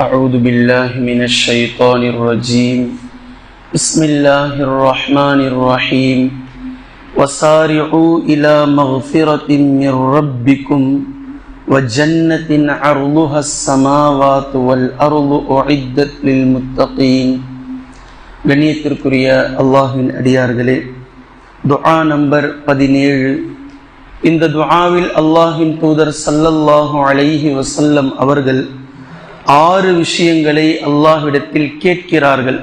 أعوذ بالله من الشيطان الرجيم بسم الله الرحمن الرحيم وسارعوا إلى مغفرة من ربكم وجنة عرضها السماوات والأرض أعدت للمتقين கண்ணியத்திற்குரிய அல்லாஹ்வின் அடியார்களே துஆ நம்பர் பதினேழு இந்த துஆவில் அல்லாஹ்வின் தூதர் ஸல்லல்லாஹு அலைஹி வஸல்லம் அவர்கள் ஆறு விஷயங்களை அல்லாஹ்விடத்தில் கேட்கிறார்கள்.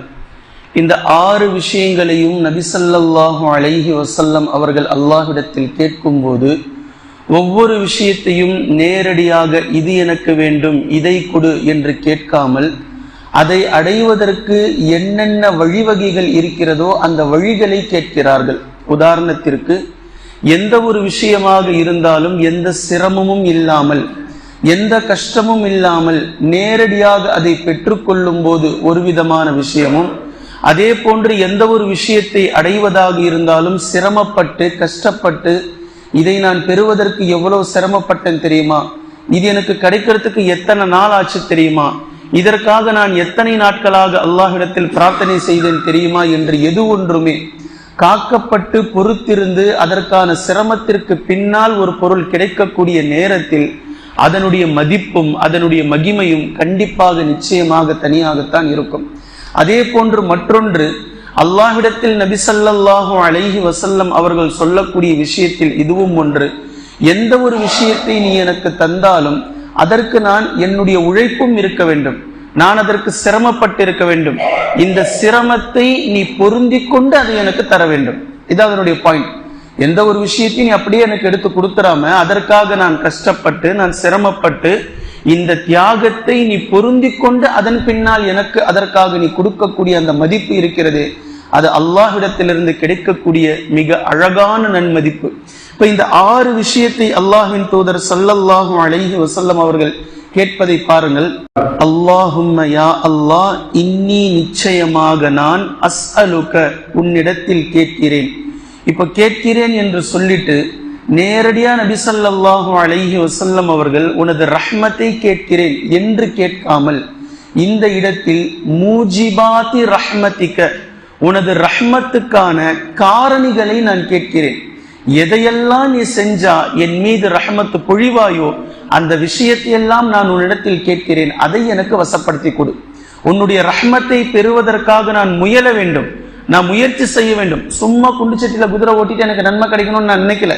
இந்த ஆறு விஷயங்களையும் நபிசல்லாஹு அலைஹி வசல்லம் அவர்கள் அல்லாஹ்விடத்தில் கேட்கும்போது ஒவ்வொரு விஷயத்தையும் நேரடியாக இது எனக்கு வேண்டும் இதை கொடு என்று கேட்காமல் அதை அடைவதற்கு என்னென்ன வழிவகைகள் இருக்கிறதோ அந்த வழிகளை கேட்கிறார்கள். உதாரணத்திற்கு எந்த ஒரு விஷயமாக இருந்தாலும் எந்த சிரமமும் இல்லாமல் எந்த கஷ்டமும் இல்லாமல் நேரடியாக அதை பெற்றுக்கொள்ளும் போது ஒரு விதமான விஷயமும் அதே போன்று எந்த ஒரு விஷயத்தை அடைவதாக இருந்தாலும் சிரமப்பட்டு கஷ்டப்பட்டு இதை நான் பெறுவதற்கு எவ்வளவு சிரமப்பட்டேன் தெரியுமா? இது எனக்கு கிடைக்கிறதுக்கு எத்தனை நாள் ஆச்சு தெரியுமா? இதற்காக நான் எத்தனை நாட்களாக அல்லாஹிடத்தில் பிரார்த்தனை செய்தேன் தெரியுமா என்று எது ஒன்றுமே காக்கப்பட்டு பொறுத்திருந்து அதற்கான சிரமத்திற்கு பின்னால் ஒரு பொருள் கிடைக்கக்கூடிய நேரத்தில் அதனுடைய மதிப்பும் அதனுடைய மகிமையும் கண்டிப்பாக நிச்சயமாக தனியாகத்தான் இருக்கும். அதே போன்று மற்றொன்று அல்லாஹ்விடத்தில் நபிசல்லாஹு அழகி அலைஹி அவர்கள் சொல்லக்கூடிய விஷயத்தில் இதுவும் ஒன்று. எந்த ஒரு விஷயத்தை நீ எனக்கு தந்தாலும் அதற்கு நான் என்னுடைய உழைப்பும் இருக்க வேண்டும். நான் அதற்கு சிரமப்பட்டிருக்க வேண்டும். இந்த சிரமத்தை நீ பொருந்தி கொண்டு அதை எனக்கு தர வேண்டும். இது அதனுடைய பாயிண்ட் எந்த ஒரு விஷயத்தையும் நீ அப்படியே எனக்கு எடுத்து கொடுத்துடாம அதற்காக நான் கஷ்டப்பட்டு நான் சிரமப்பட்டு இந்த தியாகத்தை நீ பொருந்தி கொண்டு அதன் பின்னால் எனக்கு அதற்காக நீ கொடுக்கக்கூடிய அந்த மதிப்பு இருக்கிறது அது அல்லாஹ்விடத்திலிருந்து கிடைக்கக்கூடிய மிக அழகான நன்மதிப்பு. இப்ப இந்த ஆறு விஷயத்தை அல்லாஹின் தூதர் சல்லல்லாஹு அலைஹி வசல்லம் அவர்கள் கேட்பதை பாருங்கள். அல்லாஹும் யா அல்லாஹ் இன்னி நிச்சயமாக நான் அஸ்அலுக உன்னிடத்தில் கேட்கிறேன். இப்போ கேட்கிறேன் என்று சொல்லிட்டு நேரடியா நபிசல்லாஹு அலஹி வசல்லம் அவர்கள் உனது ரஹ்மத்தை கேட்கிறேன் என்று கேட்காமல் இந்த இடத்தில் மூஜிபாதி ரஹ்மத்திக்க உனது ரஹ்மத்துக்கான காரணிகளை நான் கேட்கிறேன். எதையெல்லாம் நீ செஞ்சா என் மீது ரஹ்மத்து பொழிவாயோ அந்த விஷயத்தையெல்லாம் நான் உன்னிடத்தில் கேட்கிறேன். அதை எனக்கு வசப்படுத்தி கொடு. உன்னுடைய ரஹ்மத்தை பெறுவதற்காக நான் முயல வேண்டும். நான் முயற்சி செய்ய வேண்டும். சும்மா குண்டுச்சட்டியில் குதிரை ஓட்டிட்டு எனக்கு நன்மை கிடைக்கணும்னு நான் நினைக்கல.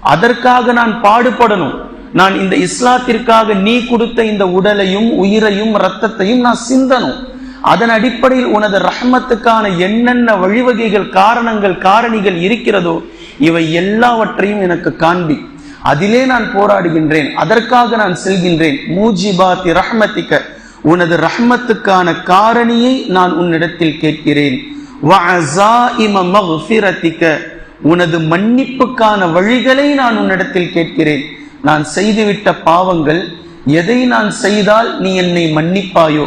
அதற்காக நான் பாடுபடணும். நான் இந்த இஸ்லாத்திற்காக நீ கொடுத்த இந்த உடலையும் உயிரையும் ரத்தத்தையும் நான் சிந்தனும் அதன் அடிப்படையில் உனது ரஹ்மத்துக்கான என்னென்ன வழிவகைகள் காரணங்கள் காரணிகள் இருக்கிறதோ இவை எல்லாவற்றையும் எனக்கு காண்பி. அதிலே நான் போராடுகின்றேன். அதற்காக நான் செல்கின்றேன். மூஜிபாத்தி ரஹ்மத்திக்க. உனது ரஹ்மத்துக்கான காரணியை நான் உன்னிடத்தில் கேட்கிறேன். உனது மன்னிப்புக்கான வழிகளை நான் உன்னிடத்தில் கேட்கிறேன். நான் செய்துவிட்ட பாவங்கள் எதை நான் செய்தால் நீ என்னை மன்னிப்பாயோ?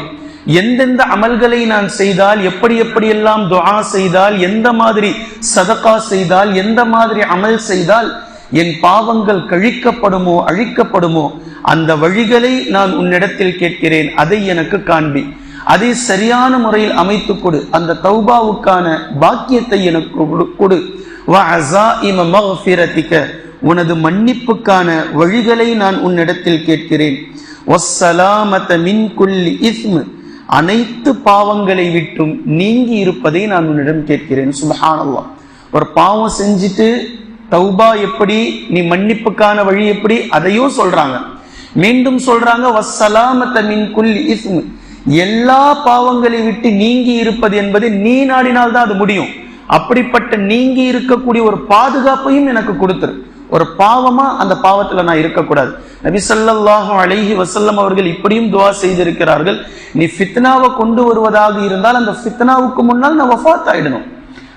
எந்தெந்த அமல்களை நான் செய்தால் எப்படி எப்படியெல்லாம் துவா செய்தால் எந்த மாதிரி சதகா செய்தால் எந்த மாதிரி அமல் செய்தால் என் பாவங்கள் கழிக்கப்படுமோ அழிக்கப்படுமோ அந்த வழிகளை நான் உன்னிடத்தில் கேட்கிறேன். அதை எனக்கு காண்பி. அதை சரியான முறையில் அமைத்து கொடு. அந்த தௌபாவுக்கான பாக்கியத்தை எனக்கு கொடு- கொடு. உனது மன்னிப்புக்கான வழிகளை நான் உன்னிடத்தில் கேட்கிறேன். மின் இஸ்மு. அனைத்து பாவங்களை விட்டும் நீங்கி இருப்பதை நான் உன்னிடம் கேட்கிறேன். சுபஹானல்லா ஒரு பாவம் செஞ்சுட்டு தௌபா எப்படி நீ மன்னிப்புக்கான வழி எப்படி அதையும் சொல்றாங்க. மீண்டும் சொல்றாங்க எல்லா பாவங்களை விட்டு நீங்கி இருப்பது என்பது நீ நாடினால் தான் அது முடியும். அப்படிப்பட்ட நீங்கி இருக்கக்கூடிய ஒரு பாதுகாப்பையும் எனக்கு கொடுத்துரு. ஒரு பாவமா அந்த பாவத்துல நான் இருக்கக்கூடாது. நபிசல்லாஹும் அழகி வசல்லம் அவர்கள் இப்படியும் துவா செய்திருக்கிறார்கள். நீ ஃபித்னாவை கொண்டு வருவதாக இருந்தால் அந்த ஃபித்னாவுக்கு முன்னால் நான் வஃபாத் ஆயிடணும்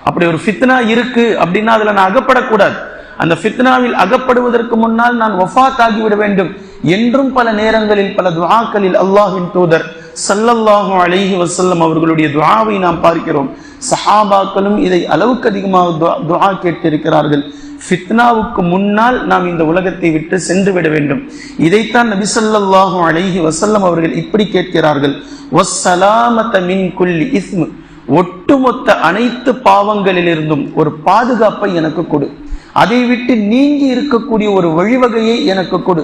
அப்படி ஒரு ஃபித்னா இருக்கு அப்படின்னா அதுல நான் அகப்படக்கூடாது. அந்த ஃபித்னாவில் அகப்படுவதற்கு முன்னால் நான் வஃபாத் ஆகிவிட வேண்டும் என்றும் பல நேரங்களில் பல துவாக்களில் அல்லாஹின் தூதர் சல்லல்லாஹு அலைஹி வசல்லம் அவர்களுடைய துவாவை நாம் பார்க்கிறோம். சஹாபாக்களும் இதை அளவுக்கு அதிகமாக துவா கேட்டிருக்கிறார்கள். ஃபித்னாவுக்கு முன்னால் நாம் இந்த உலகத்தை விட்டு சென்று விட வேண்டும். இதைத்தான் நபி ஸல்லல்லாஹு அலைஹி வசல்லம் அவர்கள் இப்படி கேட்கிறார்கள். வஸ்ஸலாமத மின் குல்லி இஸ்மு. ஒட்டுமொத்த அனைத்து பாவங்களிலிருந்தும் ஒரு பாதுகாப்பை எனக்கு கொடு. அதை விட்டு நீங்கி இருக்கக்கூடிய ஒரு வழிவகையை எனக்கு கொடு.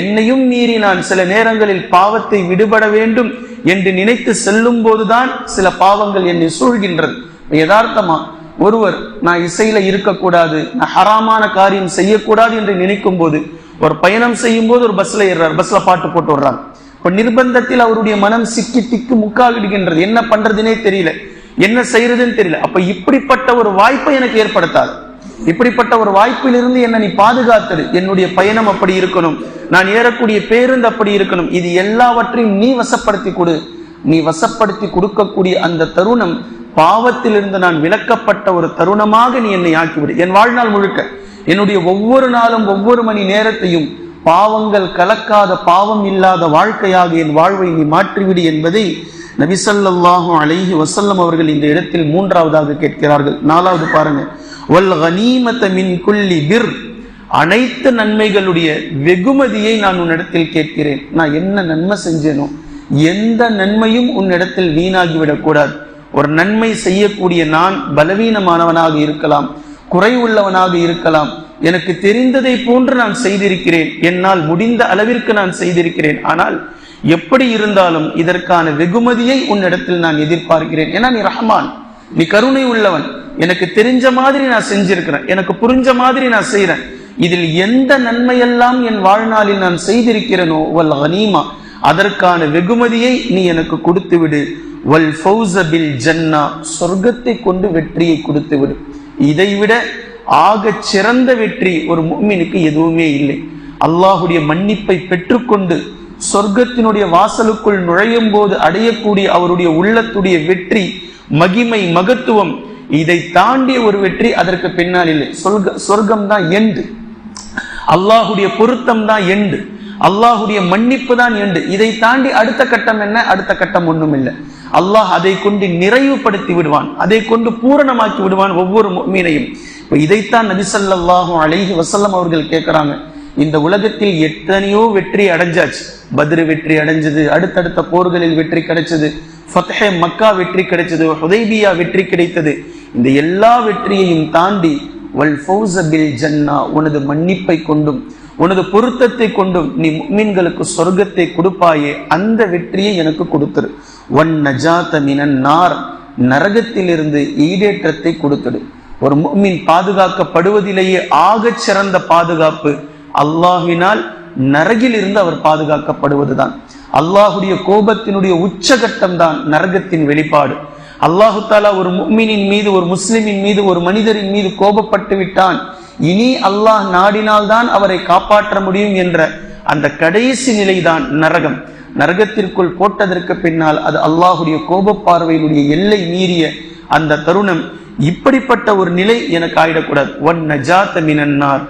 என்னையும் மீறி நான் சில நேரங்களில் பாவத்தை விடுபட வேண்டும். என்று நினைத்து செல்லும் போதுதான் சில பாவங்கள் என்னை சூழ்கின்றது. யதார்த்தமா ஒருவர் நான் இசையில இருக்கக்கூடாது நான் ஹராமான காரியம் செய்யக்கூடாது என்று நினைக்கும் போது ஒரு பயணம் செய்யும் போது ஒரு பஸ்ல ஏறுறார் பஸ்ல பாட்டு போட்டு விடுறாங்க. இப்ப நிர்பந்தத்தில் அவருடைய மனம் சிக்கி திக்கு முக்காகிடுகின்றது. என்ன பண்றதுனே தெரியல. என்ன செய்யறதுன்னு தெரியல. அப்ப இப்படிப்பட்ட ஒரு வாய்ப்பை எனக்கு ஏற்படுத்தாது. இப்படிப்பட்ட ஒரு வாய்ப்பிலிருந்து என்ன நீ பாதுகாத்தது. என்னுடைய பயணம் அப்படி இருக்கணும். நான் ஏறக்கூடிய பேருந்து அப்படி இருக்கணும். இது எல்லாவற்றையும் நீ வசப்படுத்தி கொடு. நீ வசப்படுத்தி கொடுக்கக்கூடிய அந்த தருணம் பாவத்திலிருந்து நான் விளக்கப்பட்ட ஒரு தருணமாக நீ என்னை ஆக்கிவிடு. என் வாழ்நாள் முழுக்க என்னுடைய ஒவ்வொரு நாளும் ஒவ்வொரு மணி நேரத்தையும் பாவங்கள் கலக்காத பாவம் இல்லாத வாழ்க்கையாக என் வாழ்வை நீ மாற்றிவிடு என்பதை நபிசல்லாஹும் அலைஹி வசல்லம் அவர்கள் இந்த இடத்தில் மூன்றாவதாக கேட்கிறார்கள். நாலாவது பாருங்க. வல் கனீமத மின் குள்ளி பிர். அனைத்து நன்மைகளுடைய வெகுமதியை நான் உன்னிடத்தில் கேட்கிறேன். நான் என்ன நன்மை செஞ்சேனோ எந்த நன்மையும் உன்னிடத்தில் வீணாகிவிடக் கூடாது ஒரு நன்மை செய்யக்கூடிய நான் பலவீனமானவனாக இருக்கலாம் குறை உள்ளவனாக இருக்கலாம். எனக்கு தெரிந்ததை போன்று நான் செய்திருக்கிறேன். என்னால் முடிந்த அளவிற்கு நான் செய்திருக்கிறேன். ஆனால் எப்படி இருந்தாலும் இதற்கான வெகுமதியை உன்னிடத்தில் நான் எதிர்பார்க்கிறேன். ஏன்னா நீ ரஹ்மான் நீ கருணை உள்ளவன். எனக்கு தெரிஞ்ச மாதிரி நான் செஞ்சிருக்கிறேன். எனக்கு புரிஞ்ச மாதிரி நான் செய்யறேன் இதில் எந்த நன்மையெல்லாம் என் வாழ்நாளில் நான் செய்திருக்கிறேனோ வல் அனீமா அதற்கான வெகுமதியை நீ எனக்கு கொடுத்து விடு. வல் ஃபௌசபில் ஜன்னா சொர்க்கத்தை கொண்டு வெற்றியை கொடுத்து விடு. இதைவிட ஆக சிறந்த வெற்றி ஒரு மும்மினுக்கு எதுவுமே இல்லை. அல்லாஹுடைய மன்னிப்பை பெற்றுக்கொண்டு சொர்க்கத்தினுடைய வாசலுக்குள் நுழையும் போது அடையக்கூடிய அவருடைய உள்ளத்துடைய வெற்றி மகிமை மகத்துவம் இதை தாண்டிய ஒரு வெற்றி அதற்கு பின்னால் இல்லை. சொர்க்க சொர்க்கம் தான் எண்டு. அல்லாஹுடைய பொருத்தம் தான் எண்டு. அல்லாஹுடைய மன்னிப்பு தான் எண்டு. இதை தாண்டி அடுத்த கட்டம் என்ன? அடுத்த கட்டம் ஒண்ணும் இல்லை. அல்லாஹ் அதை கொண்டு நிறைவுபடுத்தி விடுவான். அதை கொண்டு பூரணமாக்கி விடுவான் ஒவ்வொரு மீனையும் இப்போ இதைத்தான் நபிசல்லாஹும் அழகி வசல்லம் அவர்கள் கேட்குறாங்க. இந்த உலகத்தில் எத்தனையோ வெற்றி அடைஞ்சாச்சு. பத்ரு வெற்றி அடைஞ்சது அடுத்தடுத்த போர்களில் வெற்றி கிடைச்சது. ஃபத்ஹே மக்கா வெற்றி கிடைச்சது ஹுதைபியா வெற்றி கிடைத்தது. இந்த எல்லா வெற்றியையும் தாண்டி வல் ஃபௌசபில் ஜன்னா உனது மன்னிப்பை கொண்டும் உனது பொருத்தத்தை கொண்டும் நீ மீன்களுக்கு சொர்க்கத்தை கொடுப்பாயே அந்த வெற்றியை எனக்கு கொடுத்துரு. ஒன் நஜாத மினன் நார் நரகத்திலிருந்து ஈடேற்றத்தை கொடுத்துடு. ஒரு மீன் பாதுகாக்கப்படுவதிலேயே ஆகச் சிறந்த பாதுகாப்பு அல்லாஹினால் நரகிலிருந்து அவர் பாதுகாக்கப்படுவதுதான். அல்லாஹுடைய கோபத்தினுடைய உச்சகட்டம் தான் நரகத்தின் வெளிப்பாடு. அல்லாஹு தாலா ஒரு முக்மினின் மீது ஒரு முஸ்லிமின் மீது ஒரு மனிதரின் மீது கோபப்பட்டு விட்டான். இனி அல்லாஹ் நாடினால்தான் அவரை காப்பாற்ற முடியும் என்ற அந்த கடைசி நிலைதான் நரகம். நரகத்திற்குள் போட்டதற்கு பின்னால் அது அல்லாஹுடைய கோப பார்வையினுடைய எல்லை மீறிய அந்த தருணம். இப்படிப்பட்ட ஒரு நிலை எனக்கு ஆயிடக்கூடாது. ஒன் நஜாத்த மினன்னார்.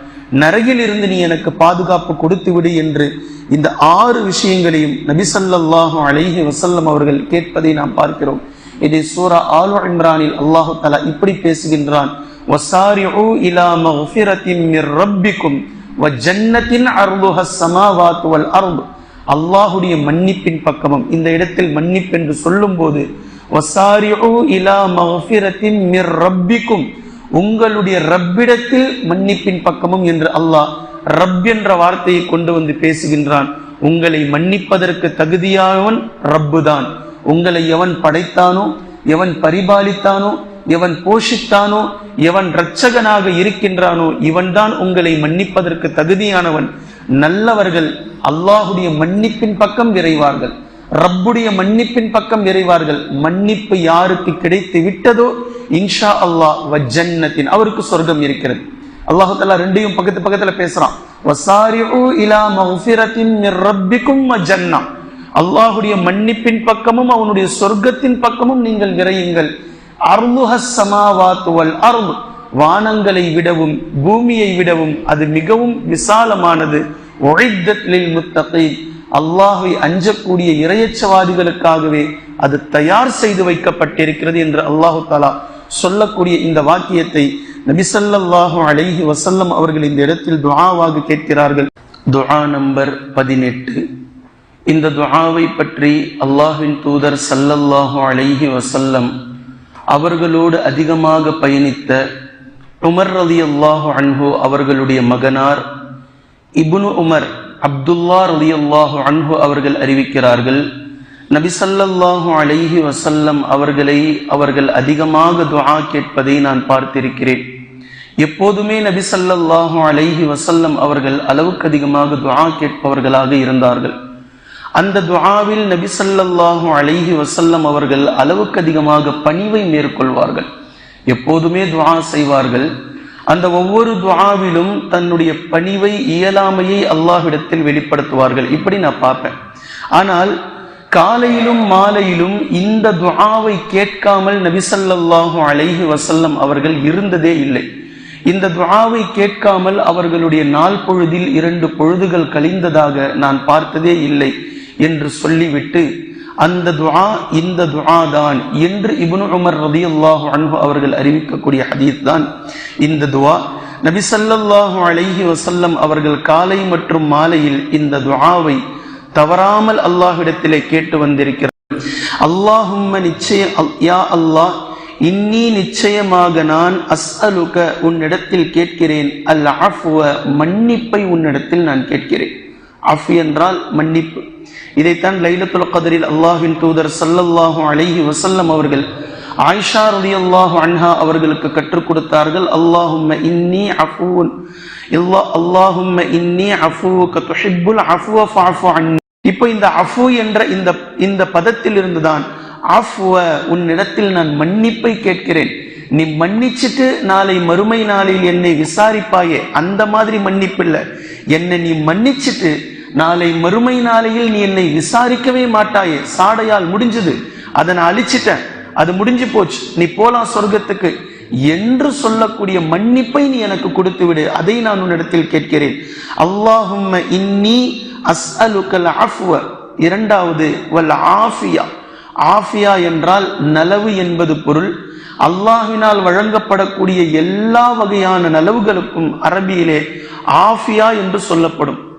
நரகில் இருந்து நீ எனக்கு பாதுகாப்பு கொடுத்து விடு என்று இந்த ஆறு விஷயங்களையும் நபிசல்லாஹு அலைஹி வசல்லம் அவர்கள் கேட்பதை நாம் பார்க்கிறோம். இது சூரா ஆலு இம்ரானில் அல்லாஹு தலா இப்படி பேசுகின்றான். அல்லாஹுடைய மன்னிப்பின் பக்கமும் இந்த இடத்தில் மன்னிப்பு மன்னிப்பென்று சொல்லும் போது உங்களுடைய ரப்பிடத்தில் மன்னிப்பின் பக்கமும் என்று அல்லாஹ் ரப் என்ற வார்த்தையை கொண்டு வந்து பேசுகின்றான். உங்களை மன்னிப்பதற்கு தகுதியானவன் ரப்பு தான் உங்களை எவன் படைத்தானோ எவன் பரிபாலித்தானோ எவன் போஷித்தானோ எவன் இரட்சகனாக இருக்கின்றானோ இவன்தான் உங்களை மன்னிப்பதற்கு தகுதியானவன். நல்லவர்கள் அல்லாஹுடைய மன்னிப்பின் பக்கம் விரைவார்கள். ரப்புடைய மன்னிப்பின் பக்கம் விரைவார்கள். மன்னிப்பு யாருக்கு கிடைத்து விட்டதோ இன்ஷா அல்லாஹ் வஜன்னத்தின் அவருக்கு சொர்க்கம் இருக்கிறது. அல்லாஹு ரெண்டையும் பக்கத்து பக்கத்துல பேசுறான். வசாரிஉ இலா மக்ஃபிரத்தின் ரப்பிக்கும் ஜன்னா அல்லாஹுடைய மன்னிப்பின் பக்கமும் அவனுடைய சொர்க்கத்தின் பக்கமும் நீங்கள் விரையுங்கள். அர்லுஹஸ் சமாவாத்து வல் வானங்களை விடவும் பூமியை விடவும் அது மிகவும் விசாலமானது. ஒழித்தலில் முத்தகை அல்லாஹை அஞ்சக்கூடிய இரையச்சவாதிகளுக்காகவே அது தயார் செய்து வைக்கப்பட்டிருக்கிறது என்று அல்லாஹு தாலா சொல்லக்கூடிய இந்த வாக்கியத்தை நபிசல்லாஹு அலைஹி வசல்லம் அவர்கள் இந்த இடத்தில் துஆவாக கேட்கிறார்கள். துஆ நம்பர் பதினெட்டு. இந்த துவாவை பற்றி அல்லாஹின் தூதர் சல்லல்லாஹு அலைஹி வசல்லம் அவர்களோடு அதிகமாக பயணித்த உமர் ரதி அல்லாஹு அன்ஹு அவர்களுடைய மகனார் இபுனு உமர் அப்துல்லா ரதி அல்லாஹு அன்ஹு அவர்கள் அறிவிக்கிறார்கள் நபி சல்லல்லாஹு அலைஹி வசல்லம் அவர்களை அவர்கள் அதிகமாக துவா கேட்பதை நான் பார்த்திருக்கிறேன். எப்போதுமே நபி சல்லல்லாஹு அலைஹி வசல்லம் அவர்கள் அளவுக்கு அதிகமாக துவா கேட்பவர்களாக இருந்தார்கள். அந்த துவாவில் நபி ஸல்லல்லாஹு அலைஹி வசல்லம் அவர்கள் அளவுக்கு அதிகமாக பணிவை மேற்கொள்வார்கள். எப்போதுமே துவா செய்வார்கள். அந்த ஒவ்வொரு துவாவிலும் தன்னுடைய பணிவை இயலாமையை அல்லாஹ்விடத்தில் வெளிப்படுத்துவார்கள். இப்படி நான் பார்ப்பேன். ஆனால் காலையிலும் மாலையிலும் இந்த துவாவை கேட்காமல் நபிசல்லாஹு அலைஹி வசல்லம் அவர்கள் இருந்ததே இல்லை. இந்த துவாவை கேட்காமல் அவர்களுடைய நாள் பொழுதில் இரண்டு பொழுதுகள் கழிந்ததாக நான் பார்த்ததே இல்லை. என்று சொல்லிவிட்டு அந்த துஆ இந்த துஆ தான் என்று இபுனு உமர் ரலியல்லாஹு அன்பு அவர்கள் அறிவிக்கக்கூடிய ஹதீஸ் தான் இந்த துஆ நபி ஸல்லல்லாஹு அலைஹி வசல்லம் அவர்கள் காலை மற்றும் மாலையில் இந்த துஆவை தவறாமல் அல்லாஹ்விடத்திலே கேட்டு வந்திருக்கிறார் அல்லாஹும்ம நிச்சயம் யா அல்லாஹ் இன்னி நிச்சயமாக நான் அஸ்அலுக உன்னிடத்தில் கேட்கிறேன். அல் ஆஃப்வ மன்னிப்பை உன்னிடத்தில் நான் கேட்கிறேன். அஃப் என்றால் மன்னிப்பு. இதைத்தான் லைலத்துல் கதரில் அல்லாஹின் தூதர் சல்லல்லாஹு அலைஹி வசல்லம் அவர்கள் ஆயிஷா ரதி அல்லாஹு அன்ஹா அவர்களுக்கு கற்றுக் கொடுத்தார்கள். அல்லாஹும்ம இன்னி அஃபூன். இல்லா அல்லாஹும்ம இன்னி அஃபூக துஹிப்புல் அஃபுவ ஃபாஃபு அன்னி. இப்போ இந்த அஃபு என்ற இந்த இந்த பதத்தில் இருந்துதான் அஃப்வ உன்னிடத்தில் நான் மன்னிப்பை கேட்கிறேன். நீ மன்னிச்சிட்டு நாளை மறுமை நாளில் என்னை விசாரிப்பாயே அந்த மாதிரி மன்னிப்பு இல்லை என்னை நீ மன்னிச்சிட்டு நாளை மறுமை நாளையில் நீ என்னை விசாரிக்கவே மாட்டாயே. சாடையால் முடிஞ்சது. அதை நான் அழிச்சிட்டேன். அது முடிஞ்சு போச்சு. நீ போலாம் சொர்க்கத்துக்கு. என்று சொல்லக்கூடிய மன்னிப்பை நீ எனக்கு கொடுத்து விடு. அதை நான் உன்னிடத்தில் கேட்கிறேன். அல்லாஹும் இன்னி அஸ்அலுக்கல் ஆஃப்வ இரண்டாவது வல் ஆஃபியா. ஆஃபியா என்றால் நலவு என்பது பொருள். அல்லாஹினால் வழங்கப்படக்கூடிய எல்லா வகையான நலவுகளுக்கும் அரபியிலே ஆஃபியா என்று சொல்லப்படும்.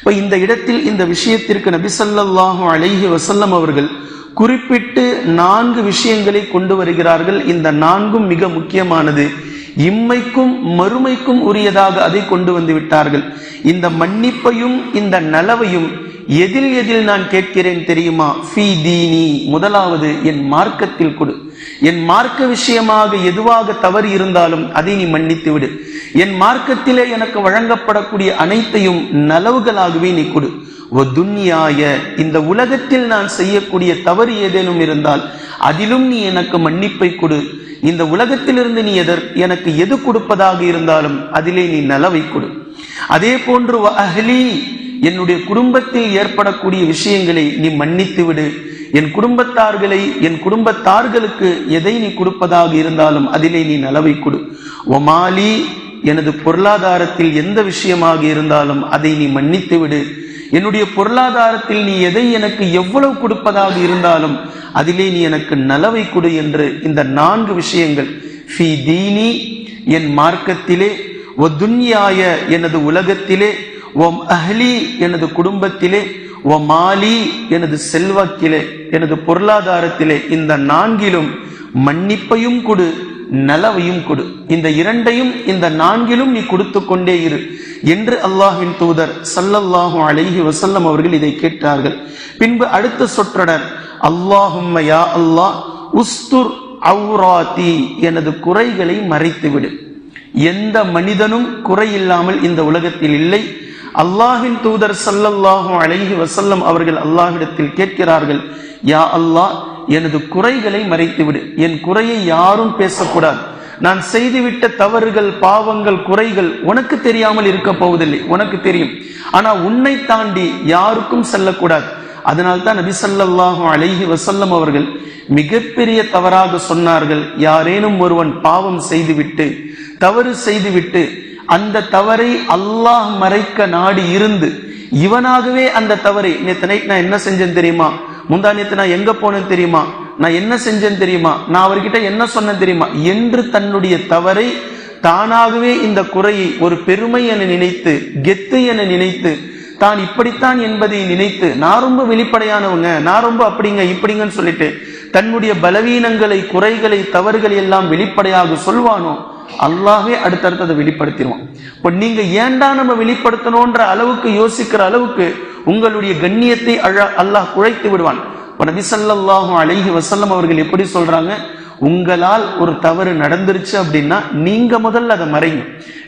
இப்ப இந்த இடத்தில் இந்த விஷயத்திற்கு நபிசல்லாஹு அலைஹி வசல்லம் அவர்கள் குறிப்பிட்டு நான்கு விஷயங்களை கொண்டு வருகிறார்கள். இந்த நான்கும் மிக முக்கியமானது. இம்மைக்கும் மறுமைக்கும் உரியதாக அதை கொண்டு வந்து விட்டார்கள். இந்த மன்னிப்பையும் இந்த நலவையும் எதில் எதில் நான் கேட்கிறேன் தெரியுமா? ஃபி தீனி. முதலாவது என் மார்க்கத்தில் கொடு. என் மார்க்க விஷயமாக எதுவாக தவறு இருந்தாலும் அதை நீ மன்னித்து விடு. என் மார்க்கத்திலே எனக்கு வழங்கப்படக்கூடிய அனைத்தையும் நலவுகளாகவே நீ கொடு. ஒ துன்யாய இந்த உலகத்தில் நான் செய்யக்கூடிய தவறு ஏதேனும் இருந்தால் அதிலும் நீ எனக்கு மன்னிப்பை கொடு. இந்த உலகத்திலிருந்து நீ எதர் எனக்கு எது கொடுப்பதாக இருந்தாலும் அதிலே நீ நலவை கொடு. அதே போன்று அஹ்லி என்னுடைய குடும்பத்தில் ஏற்படக்கூடிய விஷயங்களை நீ மன்னித்து விடு. என் குடும்பத்தார்களை என் குடும்பத்தார்களுக்கு எதை நீ கொடுப்பதாக இருந்தாலும் அதிலே நீ நலவை கொடு. ஒமாலி எனது பொருளாதாரத்தில் எந்த விஷயமாக இருந்தாலும் அதை நீ மன்னித்து விடு. என்னுடைய பொருளாதாரத்தில் நீ எதை எனக்கு எவ்வளவு கொடுப்பதாக இருந்தாலும் அதிலே நீ எனக்கு நலவை கொடு என்று இந்த நான்கு விஷயங்கள். ஃபி தீனி என் மார்க்கத்திலே ஒ துன்யாய எனது உலகத்திலே ஓம் அஹ்லி எனது குடும்பத்திலே ஓ மாலி எனது செல்வாக்கிலே. எனது பொருளாதாரத்திலே இந்த நான்கிலும் மன்னிப்பையும் கொடு நலவையும் கொடு. இந்த இரண்டையும் இந்த நான்கிலும் நீ கொடுத்து கொண்டே இரு என்று அல்லாஹின் தூதர் சல்லல்லாஹு அலைஹி வசல்லம் அவர்கள் இதை கேட்டார்கள். பின்பு அடுத்த சொற்றொடர் அல்லாஹும் யா அல்லாஹ் உஸ்துர் அவுராத்தி எனது குறைகளை மறைத்துவிடு. எந்த மனிதனும் குறையில்லாமல் இந்த உலகத்தில் இல்லை. அல்லாஹின் தூதர் சல்லல்லாஹு அழகி வசல்லம் அவர்கள் அல்லாஹிடத்தில் கேட்கிறார்கள் யா அல்லாஹ் எனது குறைகளை மறைத்துவிடு. என் குறையை யாரும் பேசக்கூடாது. நான் செய்துவிட்ட தவறுகள் பாவங்கள் குறைகள் உனக்கு தெரியாமல் இருக்க போவதில்லை. உனக்கு தெரியும். ஆனா உன்னை தாண்டி யாருக்கும் செல்லக்கூடாது. அதனால்தான் நபி ஸல்லல்லாஹு அலைஹி வசல்லம் அவர்கள் மிகப்பெரிய தவறாக சொன்னார்கள் யாரேனும் ஒருவன் பாவம் செய்துவிட்டு தவறு செய்துவிட்டு அந்த தவறை அல்லாஹ் மறைக்க நாடி இருந்து இவனாகவே அந்த தவறை நேற்று நைட் நான் என்ன செஞ்சேன் தெரியுமா? முந்தா நேத்து நான் எங்க போனேன் தெரியுமா? நான் என்ன செஞ்சேன் தெரியுமா? நான் அவர்கிட்ட என்ன சொன்னேன் தெரியுமா? என்று தன்னுடைய தவறை தானாகவே இந்த குறையை ஒரு பெருமை என நினைத்து கெத்து என நினைத்து தான் இப்படித்தான் என்பதை நினைத்து நான் ரொம்ப வெளிப்படையானவங்க நான் ரொம்ப அப்படிங்க இப்படிங்கன்னு சொல்லிட்டு தன்னுடைய பலவீனங்களை குறைகளை தவறுகளை எல்லாம் வெளிப்படையாக சொல்வானோ? அல்லாஹே அடுத்தடுத்ததை வெளிப்படுத்திடுவான். இப்போ நீங்க ஏன்டா நம்ம வெளிப்படுத்தணுன்ற அளவுக்கு யோசிக்கிற அளவுக்கு உங்களுடைய கண்ணியத்தை அழ அல்லாஹ் குழைத்து விடுவான். இப்போ நபி ஸல்லல்லாஹு அலைஹி அவர்கள் எப்படி சொல்றாங்க? உங்களால் ஒரு தவறு நடந்துருச்சு அப்படின்னா நீங்க முதல்ல அதை மறைங்க.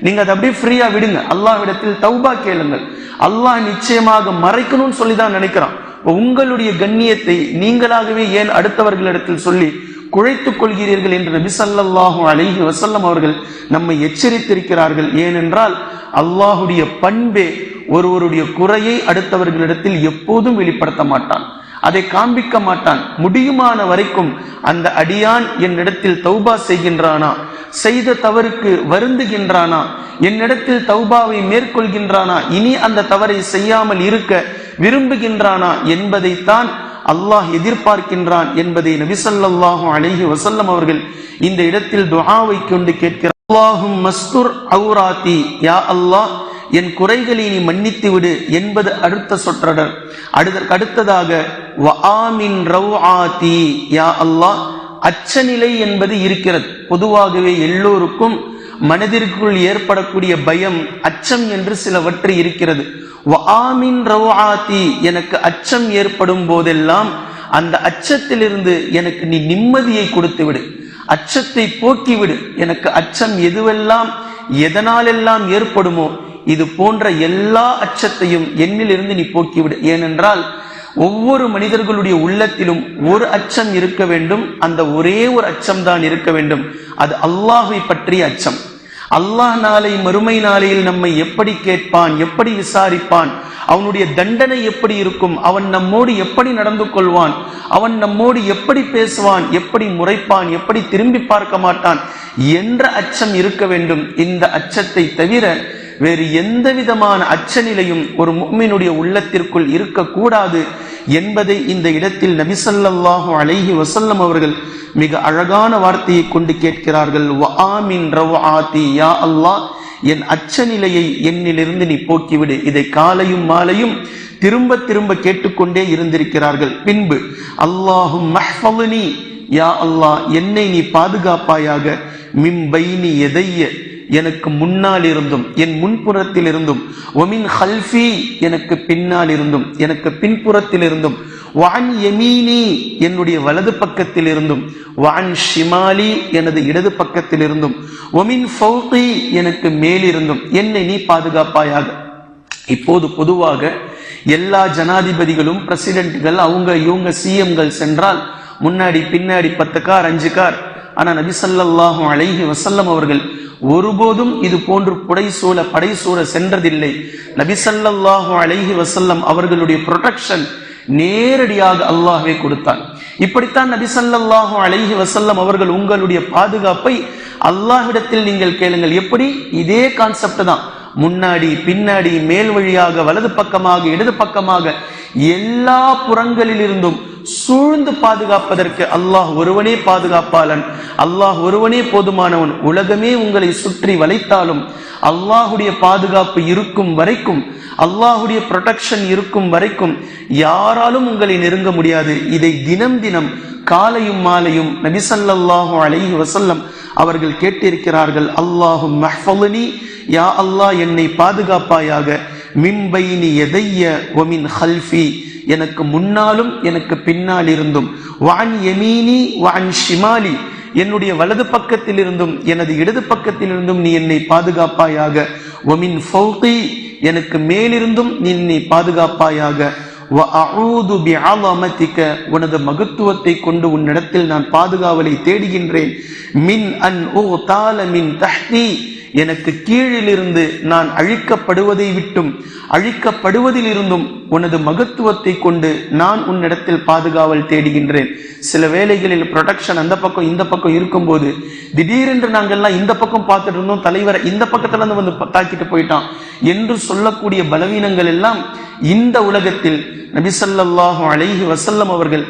நீங்க அதை அப்படியே ஃப்ரீயா விடுங்க. அல்லாஹ்விடத்தில் தௌபா கேளுங்கள். அல்லாஹ் நிச்சயமாக மறைக்கணும்னு சொல்லி தான் நினைக்கிறான் உங்களுடைய கண்ணியத்தை நீங்களாகவே ஏன் அடுத்தவர்களிடத்தில் சொல்லி குழைத்துக் கொள்கிறீர்கள் என்று நபி ஸல்லல்லாஹு அலைஹி வசல்லம் அவர்கள் நம்மை எச்சரித்திருக்கிறார்கள். ஏனென்றால் அல்லாஹுடைய பண்பே ஒருவருடைய குறையை அடுத்தவர்களிடத்தில் எப்போதும் வெளிப்படுத்த மாட்டான். அதை காண்பிக்க மாட்டான். முடியுமான வரைக்கும் அந்த அடியான் என்னிடத்தில் தௌபா செய்கின்றானா? செய்த தவறுக்கு வருந்துகின்றானா? என்னிடத்தில் தௌபாவை மேற்கொள்கின்றானா? இனி அந்த தவறை செய்யாமல் இருக்க விரும்புகின்றானா? என்பதைத்தான் அல்லாஹ் எதிர்பார்க்கின்றான் என்பதை நபிசல்லாஹு அலைஹி வசல்லம் அவர்கள் இந்த இடத்தில் துஹாவை கொண்டு கேட்கிறார். அல்லாஹும் மஸ்துர் அவுராத்தி யா அல்லாஹ் என் குறைகளை நீ மன்னித்து விடு என்பது அடுத்த சொற்றொடர். அடுதற்கு அடுத்ததாக வஆமின் ரவ்ஆதி யா அல்லாஹ் அச்சநிலை என்பது இருக்கிறது. பொதுவாகவே எல்லோருக்கும் மனதிற்குள் ஏற்படக்கூடிய பயம் அச்சம் என்று சிலவற்று இருக்கிறது. வஆமின் ரவாத்தி எனக்கு அச்சம் ஏற்படும் போதெல்லாம் அந்த அச்சத்திலிருந்து எனக்கு நீ நிம்மதியை கொடுத்து விடு. அச்சத்தை போக்கிவிடு எனக்கு அச்சம் எதுவெல்லாம் எதனாலெல்லாம் ஏற்படுமோ இது போன்ற எல்லா அச்சத்தையும் என்னிலிருந்து நீ போக்கிவிடு ஏனென்றால் ஒவ்வொரு மனிதர்களுடைய உள்ளத்திலும் ஒரு அச்சம் இருக்க வேண்டும். அந்த ஒரே ஒரு அச்சம் தான் இருக்க வேண்டும். அது அல்லாஹை பற்றிய அச்சம். அல்லாஹ் நாளை மறுமை நாளையில் நம்மை எப்படி கேட்பான் எப்படி விசாரிப்பான் அவனுடைய தண்டனை எப்படி இருக்கும் அவன் நம்மோடு எப்படி நடந்து கொள்வான் அவன் நம்மோடு எப்படி பேசுவான் எப்படி முறைப்பான் எப்படி திரும்பி பார்க்க மாட்டான் என்ற அச்சம் இருக்க வேண்டும். இந்த அச்சத்தை தவிர வேறு எந்த விதமான அச்சநிலையும் ஒரு முக்மினுடைய உள்ளத்திற்குள் இருக்கக்கூடாது. என்பதை இந்த இடத்தில் நபிசல்லாஹு அலைஹி வசல்லம் அவர்கள் மிக அழகான வார்த்தையை கொண்டு கேட்கிறார்கள். வஆமின் ரவ்ஆதி யா அல்லாஹ் என் அச்சநிலையை என்னிலிருந்து நீ போக்கிவிடு. இதை காலையும் மாலையும் திரும்ப திரும்ப கேட்டுக்கொண்டே இருந்திருக்கிறார்கள். பின்பு அல்லாஹும் மஹ்ஃபல்னி யா அல்லாஹ் என்னை நீ பாதுகாப்பாயாக மிம்பைனி எதைய எனக்கு முன்னால் இருந்தும் என் முன்புறத்தில் இருந்தும் ஒமின் ஹல்ஃபி எனக்கு பின்னால் இருந்தும் எனக்கு பின்புறத்தில் இருந்தும் வான் எமீனி என்னுடைய வலது பக்கத்தில் இருந்தும் வான் ஷிமாலி எனது இடது பக்கத்தில் இருந்தும் ஒமின் ஃபௌகி எனக்கு மேலிருந்தும் என்னை நீ பாதுகாப்பாயாக. இப்போது பொதுவாக எல்லா ஜனாதிபதிகளும் பிரசிடென்ட்கள் அவங்க இவங்க சிஎம்கள் சென்றால் முன்னாடி பின்னாடி பத்து கார் அஞ்சு கார் ஆனால் நபிசல்லாஹும் அழகி வசல்லம் அவர்கள் ஒருபோதும் இது போன்று புடைசூழ படைசூழ சென்றதில்லை. நபிசல்லாஹும் அழகி வசல்லம் அவர்களுடைய ப்ரொடெக்ஷன் நேரடியாக அல்லாஹ்வே கொடுத்தான். இப்படித்தான் நபி அழகி வசல்லம் அவர்கள் உங்களுடைய பாதுகாப்பை அல்லாஹ்விடத்தில் நீங்கள் கேளுங்கள். எப்படி? இதே கான்செப்ட் தான். முன்னாடி பின்னாடி மேல் வழியாக வலது பக்கமாக இடது பக்கமாக எல்லா புறங்களிலிருந்தும் சூழ்ந்து பாதுகாப்பதற்கு அல்லாஹ் ஒருவனே பாதுகாப்பாளன். அல்லாஹ் ஒருவனே போதுமானவன். உலகமே உங்களை சுற்றி வளைத்தாலும் அல்லாஹுடைய பாதுகாப்பு இருக்கும் வரைக்கும் அல்லாஹுடைய ப்ரொடெக்ஷன் இருக்கும் வரைக்கும் யாராலும் உங்களை நெருங்க முடியாது. இதை தினம் தினம் காலையும் மாலையும் நபிசல்லாஹு அலைஹி வசல்லம் அவர்கள் கேட்டிருக்கிறார்கள். அல்லாஹும் மஹ்ஃபலுனி யா அல்லாஹ் என்னை பாதுகாப்பாயாக மின்பைனி எதைய ஒமின் ஹல்ஃபி எனக்கு முன்னாலும் எனக்கு பின்னால் இருந்தும். வான் எமீனி வான் ஷிமாலி. என்னுடைய வலது பக்கத்தில் இருந்தும் எனது இடது பக்கத்தில் இருந்தும் நீ என்னை பாதுகாப்பாயாக. ஒமின் ஃபௌகி எனக்கு மேலிருந்தும் நீ என்னை பாதுகாப்பாயாக. உனது மகத்துவத்தை கொண்டு உன்னிடத்தில் நான் பாதுகாவலை தேடுகின்றேன். மின் அன் ஓ தால மின் தஹ்தி எனக்கு கீழிலிருந்து நான் அழிக்கப்படுவதை விட்டும். அழிக்கப்படுவதிலிருந்தும் உனது மகத்துவத்தை கொண்டு நான் உன்னிடத்தில் பாதுகாவல் தேடுகின்றேன். சில வேலைகளில் ப்ரொடக்ஷன் அந்த பக்கம் இந்த பக்கம் இருக்கும்போது திடீரென்று நாங்கள்லாம் இந்த பக்கம் பார்த்துட்டு இருந்தோம் தலைவரை இந்த பக்கத்துல இருந்து வந்து தாக்கிட்டு போயிட்டான். என்று சொல்லக்கூடிய பலவீனங்கள் எல்லாம் இந்த உலகத்தில் நபிசல்லாஹு அலைஹி வசல்லம் அவர்கள்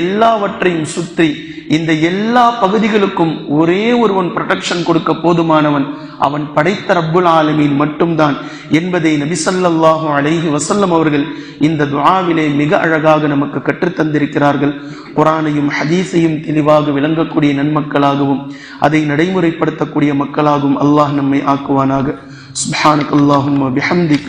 எல்லாவற்றையும் சுற்றி இந்த எல்லா பகுதிகளுக்கும் ஒரே ஒருவன் ப்ரொடெக்ஷன் கொடுக்க போதுமானவன். அவன் படைத்த ரப்புல் ஆலமீன் மட்டும்தான் என்பதை நபிசல்லாஹு அலைஹி வசல்லம் அவர்கள் இந்த துவாவிலே மிக அழகாக நமக்கு கற்றுத்தந்திருக்கிறார்கள் குரானையும் ஹதீஸையும் தெளிவாக விளங்கக்கூடிய நன்மக்களாகவும் அதை நடைமுறைப்படுத்தக்கூடிய மக்களாகவும் அல்லாஹ் நம்மை ஆக்குவானாக. சுப்ஹானக் அல்லாஹும்ம பிஹம்திக